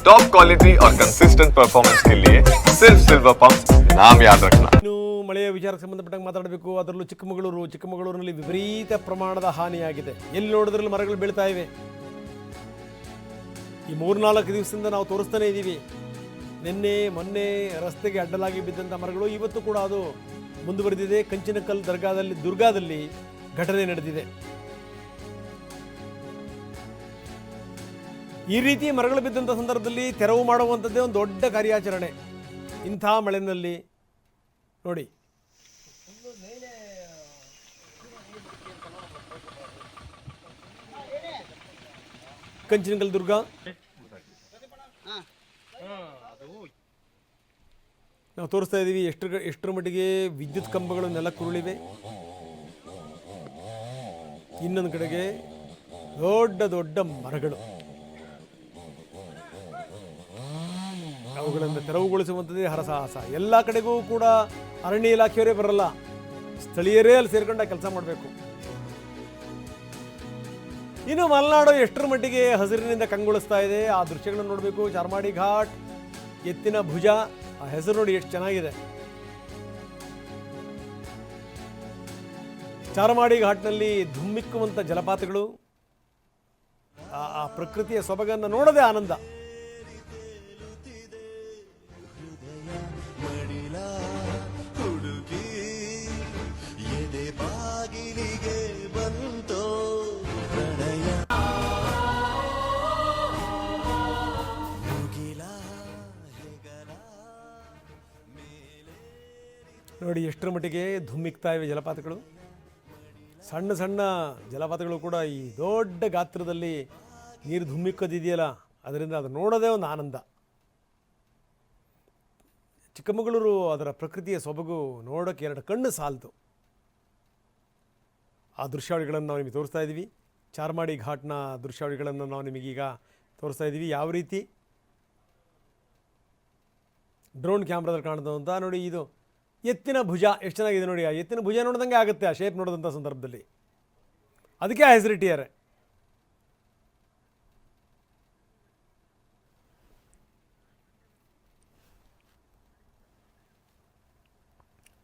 Top quality और consistent performance के लिए सिर्फ सिल्वर पंप नाम याद रखना ಇನ್ನು ಮಳೆಯ ವಿಚಾರಕ್ಕೆ ಸಂಬಂಧಪಟ್ಟಂಗೆ ಮಾತಾಡಬೇಕು ಅದರಲ್ಲೂ ಚಿಕ್ಕಮಗಳೂರು ಚಿಕ್ಕಮಗಳೂರಿನಲ್ಲಿ ವಿಪರೀತ ಪ್ರಮಾಣದ ಹಾನಿಯಾಗಿದೆ ಎಲ್ಲಿ ನೋಡಿದ್ರಲ್ಲಿ ಮರಗಳು ಬೀಳ್ತಾ ಇವೆ ಈ ಮೂರ್ನಾಲ್ಕು ದಿವಸದಿಂದ ನಾವು ತೋರಿಸ್ತಾನೆ ಇದ್ದೀವಿ ನಿನ್ನೆ ಮೊನ್ನೆ ರಸ್ತೆಗೆ ಅಡ್ಡಲಾಗಿ ಬಿದ್ದಂಥ ಮರಗಳು ಇವತ್ತು ಕೂಡ ಅದು ಮುಂದುವರೆದಿದೆ ಕಂಚಿನಕಲ್ ದರ್ಗಾದಲ್ಲಿ ದುರ್ಗಾದಲ್ಲಿ ಘಟನೆ ನಡೆದಿದೆ ಈ ರೀತಿ ಮರಗಳು ಬಿದ್ದಂಥ ಸಂದರ್ಭದಲ್ಲಿ ತೆರವು ಮಾಡುವಂಥದ್ದೇ ಒಂದು ದೊಡ್ಡ ಕಾರ್ಯಾಚರಣೆ. ಇಂಥ ಮಳೆನಲ್ಲಿ ನೋಡಿ. ಕಂಚಿನಕಲ್ ದುರ್ಗ. ನಾವು ತೋರಿಸ್ತಾ ಇದ್ದೀವಿ ಎಷ್ಟು ಎಷ್ಟರ ಮಟ್ಟಿಗೆ ವಿದ್ಯುತ್ ಕಂಬಗಳು ನೆಲಕ್ಕುರುಳಿವೆ ಇನ್ನೊಂದು ಕಡೆಗೆ ದೊಡ್ಡ ದೊಡ್ಡ ಮರಗಳು. ಅವುಗಳನ್ನು ತೆರವುಗೊಳಿಸುವಂಥದ್ದೇ ಹರಸಾಹಸ. ಎಲ್ಲ ಕಡೆಗೂ ಕೂಡ ಅರಣ್ಯ ಇಲಾಖೆಯವರೇ ಬರಲ್ಲ. ಸ್ಥಳೀಯರೇ ಅಲ್ಲಿ ಸೇರ್ಕೊಂಡ ಕೆಲಸ ಮಾಡಬೇಕು. ಇನ್ನು ಮಲೆನಾಡು ಎಷ್ಟರ ಮಟ್ಟಿಗೆ ಹಸಿರಿನಿಂದ ಕಂಗೊಳಿಸ್ತಾ ಇದೆ, ಆ ದೃಶ್ಯಗಳನ್ನು ನೋಡಬೇಕು. ಚಾರ್ಮಾಡಿ ಘಾಟ್, ಎತ್ತಿನ ಭುಜ, ಆ ಹೆಸರು ನೋಡಿ ಎಷ್ಟು ಚೆನ್ನಾಗಿದೆ. ಚಾರ್ಮಾಡಿ ಘಾಟ್ನಲ್ಲಿ ಧುಮ್ಮಿಕ್ಕುವಂಥ ಜಲಪಾತಗಳು, ಆ ಆ ಪ್ರಕೃತಿಯ ಸೊಬಗನ್ನು ನೋಡದೆ ಆನಂದ. ನೋಡಿ, ಎಷ್ಟರ ಮಟ್ಟಿಗೆ ಧುಮ್ಮಿಕ್ತಾ ಇವೆ ಜಲಪಾತಗಳು. ಸಣ್ಣ ಸಣ್ಣ ಜಲಪಾತಗಳು ಕೂಡ ಈ ದೊಡ್ಡ ಗಾತ್ರದಲ್ಲಿ ನೀರು ಧುಮ್ಮಿಕ್ಕೋದಿದೆಯಲ್ಲ, ಅದರಿಂದ ಅದು ನೋಡೋದೇ ಒಂದು ಆನಂದ. ಚಿಕ್ಕಮಗಳೂರು ಅದರ ಪ್ರಕೃತಿಯ ಸೊಬಗು ನೋಡೋಕ್ಕೆ ಎರಡು ಕಣ್ಣು ಸಾಲದು. ಆ ದೃಶ್ಯಾವಳಿಗಳನ್ನು ನಾವು ನಿಮಗೆ ತೋರಿಸ್ತಾ ಇದ್ದೀವಿ. ಚಾರ್ಮಾಡಿ ಘಾಟ್ನ ದೃಶ್ಯಾವಳಿಗಳನ್ನು ನಾವು ನಿಮಗೀಗ ತೋರಿಸ್ತಾ ಇದ್ದೀವಿ. ಯಾವ ರೀತಿ? ಡ್ರೋನ್ ಕ್ಯಾಮ್ರಾದಲ್ಲಿ ಅಂತ ನೋಡಿ, ಇದು ಎತ್ತಿನ ಭುಜ, ಎಷ್ಟು ಚೆನ್ನಾಗಿದೆ ನೋಡಿ ಆ ಎತ್ತಿನ ಭುಜ ನೋಡಿದಂಗೆ ಆಗುತ್ತೆ ಆ ಶೇಪ್ ನೋಡಿದಂಥ ಸಂದರ್ಭದಲ್ಲಿ. ಅದಕ್ಕೆ ಆ ಹೆಸರಿಟ್ಟಿದ್ದಾರೆ.